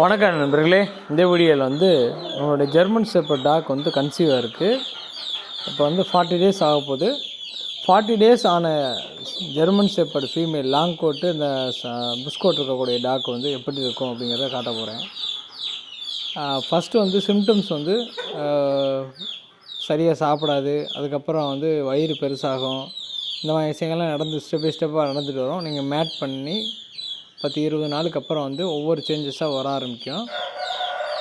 வணக்கம் நண்பர்களே இந்த வீடியோவில் வந்து உங்களுடைய ஜெர்மன் ஷெப்பர்ட் டாக் வந்து கன்சீவாக இருக்குது இப்போ வந்து ஃபார்ட்டி டேஸ் ஆக போகுது. ஃபார்ட்டி டேஸ் ஆன German shepherd female long coat இந்த புஷ்கோட் இருக்கக்கூடிய டாக் வந்து எப்படி இருக்கும் அப்படிங்கிறத காட்ட போகிறேன் ஃபஸ்ட்டு வந்து சிம்டம்ஸ் வந்து சரியாக சாப்பிடாது. அதுக்கப்புறம் வந்து வயிறு பெருசாகும். இந்த மாதிரி விஷயங்கள்லாம் நடந்து ஸ்டெப் பை ஸ்டெப்பாக நடந்துட்டு வரும். நீங்கள் மேட் பண்ணி பத்து இருபது நாளுக்கு அப்புறம் வந்து ஒவ்வொரு சேஞ்சஸாக வர ஆரம்பிக்கும்.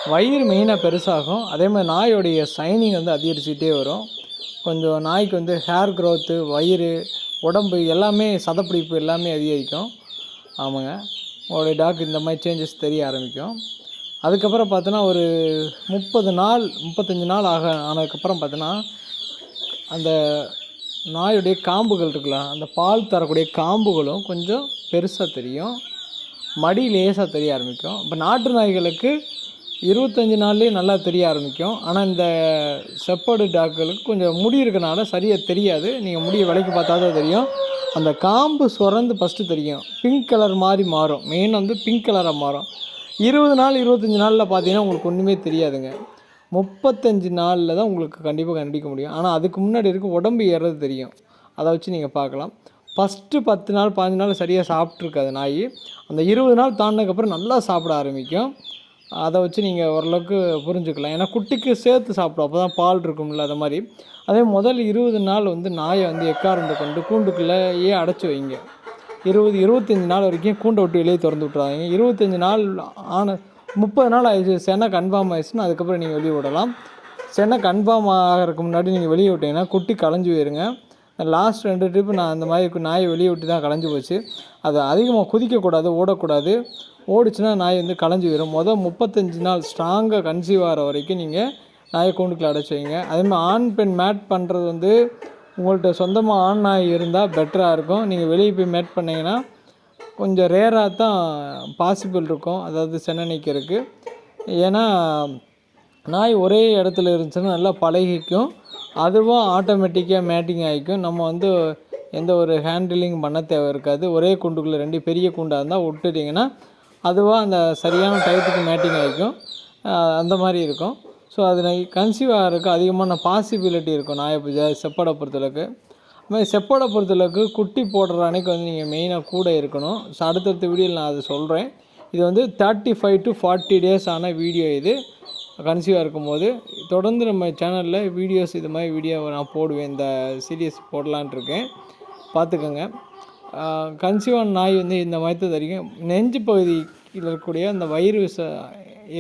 வயிறு மெயினாக பெருசாகும். அதே மாதிரி நாயோடைய சைனிங் வந்து அதிகரிச்சுக்கிட்டே வரும். கொஞ்சம் நாய்க்கு வந்து ஹேர் க்ரோத்து வயிறு உடம்பு எல்லாமே சதப்பிடிப்பு எல்லாமே அதிகரிக்கும். ஆமாங்க. உங்களுடைய டாக் இந்த மாதிரி சேஞ்சஸ் தெரிய ஆரம்பிக்கும். அதுக்கப்புறம் பார்த்தோன்னா ஒரு முப்பது நாள் முப்பத்தஞ்சு நாள் ஆக ஆனதுக்கப்புறம் பார்த்தோன்னா அந்த நாயுடைய காம்புகள் இருக்குல்ல அந்த பால் தரக்கூடிய காம்புகளும் கொஞ்சம் பெருசாக தெரியும். மடி லேசாக தெரிய ஆரம்பிக்கும். இப்போ நாட்டு நாய்களுக்கு இருபத்தஞ்சி நாள்லேயே நல்லா தெரிய ஆரம்பிக்கும். ஆனால் இந்த செப்பர்டு டாக்களுக்கு கொஞ்சம் முடி இருக்கனால சரியாக தெரியாது. நீங்கள் முடியை விலைக்கு பார்த்தா தான் தெரியும். அந்த காம்பு சுரந்து ஃபஸ்ட்டு தெரியும். பிங்க் கலர் மாதிரி மாறும். மெயின் வந்து பிங்க் கலராக மாறும். இருபது நாள் இருபத்தஞ்சி நாளில் பார்த்தீங்கன்னா உங்களுக்கு ஒன்றுமே தெரியாதுங்க. முப்பத்தஞ்சு நாளில் தான் உங்களுக்கு கண்டிப்பாக கண்டுபிடிக்க முடியும். ஆனால் அதுக்கு முன்னாடி இருக்க உடம்பு ஏறது தெரியும். அதை வச்சு நீங்கள் பார்க்கலாம். ஃபஸ்ட்டு பத்து நாள் பாஞ்சு நாள் சரியாக சாப்பிட்ருக்காது நாய். அந்த இருபது நாள் தாண்டினதுக்கப்புறம் நல்லா சாப்பிட ஆரம்பிக்கும். அதை வச்சு நீங்கள் ஓரளவுக்கு புரிஞ்சுக்கலாம். ஏன்னா குட்டிக்கு சேர்த்து சாப்பிடும். அப்போ தான் பால் இருக்கும்ல அது மாதிரி. அதே முதல் இருபது நாள் வந்து நாயை வந்து எக்காரந்து கொண்டு கூண்டுக்குள்ளேயே அடைச்சி வைங்க. இருபது இருபத்தஞ்சி நாள் வரைக்கும் கூண்டை விட்டு வெளியே திறந்து விட்றாங்க இருபத்தஞ்சி நாள் ஆன முப்பது நாள் ஆயிடுச்சு. சென்னை கன்ஃபார்ம் ஆயிடுச்சுன்னா அதுக்கப்புறம் நீங்கள் வெளியே விடலாம். சென்னை கன்ஃபார்ம் ஆகிறதுக்கு முன்னாடி நீங்கள் வெளியே விட்டீங்கன்னா குட்டி களைஞ்சி போயிருங்க. லாஸ்ட் ரெண்டு ட்ரிப்பு நான் அந்த மாதிரி நாயை வெளியே விட்டு தான் களைஞ்சி போச்சு. அதை அதிகமாக குதிக்கக்கூடாது ஓடக்கூடாது. ஓடிச்சுன்னா நாய் வந்து களைஞ்சி வரும் மொதல் முப்பத்தஞ்சு நாள் ஸ்ட்ராங்காக கன்சீவ் ஆகிற வரைக்கும் நீங்கள் நாயை கூண்டுக்குள்ள அடைச்சி வைங்க. அதேமாதிரி ஆண் பெண் மேட் பண்ணுறது வந்து உங்கள்கிட்ட சொந்தமாக ஆண் நாய் இருந்தால் பெட்டராக இருக்கும். நீங்கள் வெளியே போய் மேட் பண்ணிங்கன்னா கொஞ்சம் ரேராக தான் பாசிபிள் இருக்கும். அதாவது சென்னனைக்கிறதுக்கு ஏன்னா நாய் ஒரே இடத்துல இருந்துச்சுன்னா நல்லா பழகிக்கும். அதுவும் ஆட்டோமேட்டிக்காக மேட்டிங் ஆகிக்கும். நம்ம வந்து எந்த ஒரு ஹேண்டிலிங் பண்ண தேவை இருக்காது. ஒரே குண்டுக்குள்ளே ரெண்டு பெரிய குண்டாக இருந்தால் விட்டுட்டிங்கன்னா அதுவாக அந்த சரியான டயத்துக்கு மேட்டிங் ஆகிக்கும். அந்த மாதிரி இருக்கும். ஸோ அது கன்சீவ் ஆகிறதுக்கு அதிகமான பாசிபிலிட்டி இருக்கும். நாயை செப்படை பொறுத்தளவுக்கு. அதுமாதிரி செப்படை பொறுத்தளவுக்கு குட்டி போடுற அன்னைக்கு வந்து நீங்கள் மெயினாக கூட இருக்கணும். ஸோ அடுத்தடுத்த வீடியோவில் நான் அதை சொல்கிறேன் இது வந்து thirty five to forty days ஆன வீடியோ இது. கன்சீவாக இருக்கும்போது தொடர்ந்து நம்ம சேனலில் வீடியோஸ் இது மாதிரி வீடியோ நான் போடுவேன் இந்த சீரியஸ் போடலான் இருக்கேன். பார்த்துக்கோங்க. கன்சீவான நாய் வந்து இந்த மாதிரி தெரியும். நெஞ்சு பகுதியில் இருக்கக்கூடிய அந்த வயிறு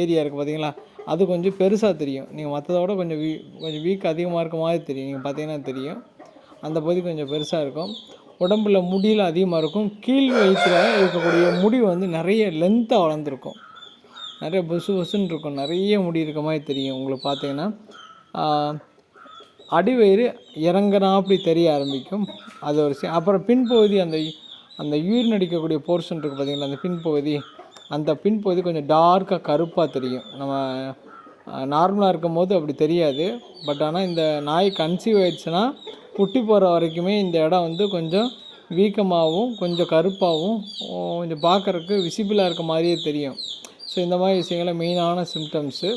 ஏரியா இருக்குது பார்த்தீங்களா அது கொஞ்சம் பெருசாக தெரியும். நீங்கள் மற்றதோட கொஞ்சம் வீ கொஞ்சம் வீக் அதிகமாக இருக்க மாதிரி தெரியும். நீங்கள் பார்த்தீங்கன்னா தெரியும். அந்த பகுதி கொஞ்சம் பெருசாக இருக்கும். உடம்புல முடியில் அதிகமாக இருக்கும். கீழ் வயிற்றில் இருக்கக்கூடிய முடி வந்து நிறைய லென்த்தாக வளர்ந்துருக்கும். நிறைய பொசு பொசுன்னு இருக்கும். நிறைய முடி இருக்க மாதிரி தெரியும் உங்களுக்கு பார்த்தீங்கன்னா. அடிவயிறு இறங்குனா அப்படி தெரிய ஆரம்பிக்கும். அது ஒரு சி அப்புறம் பின்பகுதி அந்த அந்த யூரின் அடிக்கக்கூடிய போர்ஷன் இருக்குது பார்த்தீங்களா? அந்த பின்பகுதி அந்த பின்பகுதி கொஞ்சம் டார்க்காக கருப்பாக தெரியும். நம்ம நார்மலாக இருக்கும் போது அப்படி தெரியாது. பட் ஆனால் இந்த நாய் கன்சீவ் ஆயிடுச்சுன்னா குட்டி போகிற வரைக்குமே இந்த இடம் வந்து கொஞ்சம் வீக்கமாகவும் கொஞ்சம் கருப்பாகவும் கொஞ்சம் பார்க்குறக்கு விசிபிளாக இருக்க மாதிரியே தெரியும். ஸோ இந்த மாதிரி விஷயங்கள்லாம் மெயினான சிம்டம்ஸு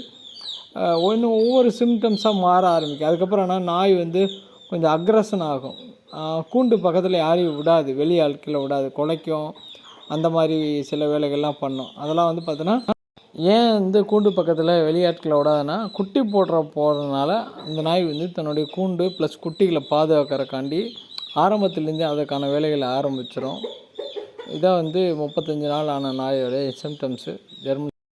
ஒன்று ஒவ்வொரு சிம்டம்ஸாக மாற ஆரம்பிக்கும். அதுக்கப்புறம் ஆனால் நாய் வந்து கொஞ்சம் அக்ரஷன் ஆகும். கூண்டு பக்கத்தில் யாரையும் விடாது. வெளி ஆட்களை விடாது. குலைக்கும் அந்த மாதிரி சில வேலைகள்லாம் பண்ணும். அதெல்லாம் வந்து பார்த்தோன்னா ஏன் வந்து கூண்டு பக்கத்தில் வெளியாட்களை விடாதுன்னா குட்டி போடுற போகிறதுனால அந்த நாய் வந்து தன்னுடைய கூண்டு ப்ளஸ் குட்டிகளை பாதுகாக்கிறக்காண்டி ஆரம்பத்துலேருந்தே அதற்கான வேலைகளை ஆரம்பிச்சிடும் இதான் வந்து முப்பத்தஞ்சு நாள் ஆன நாயோடைய சிம்டம்ஸு ஜெர்மன்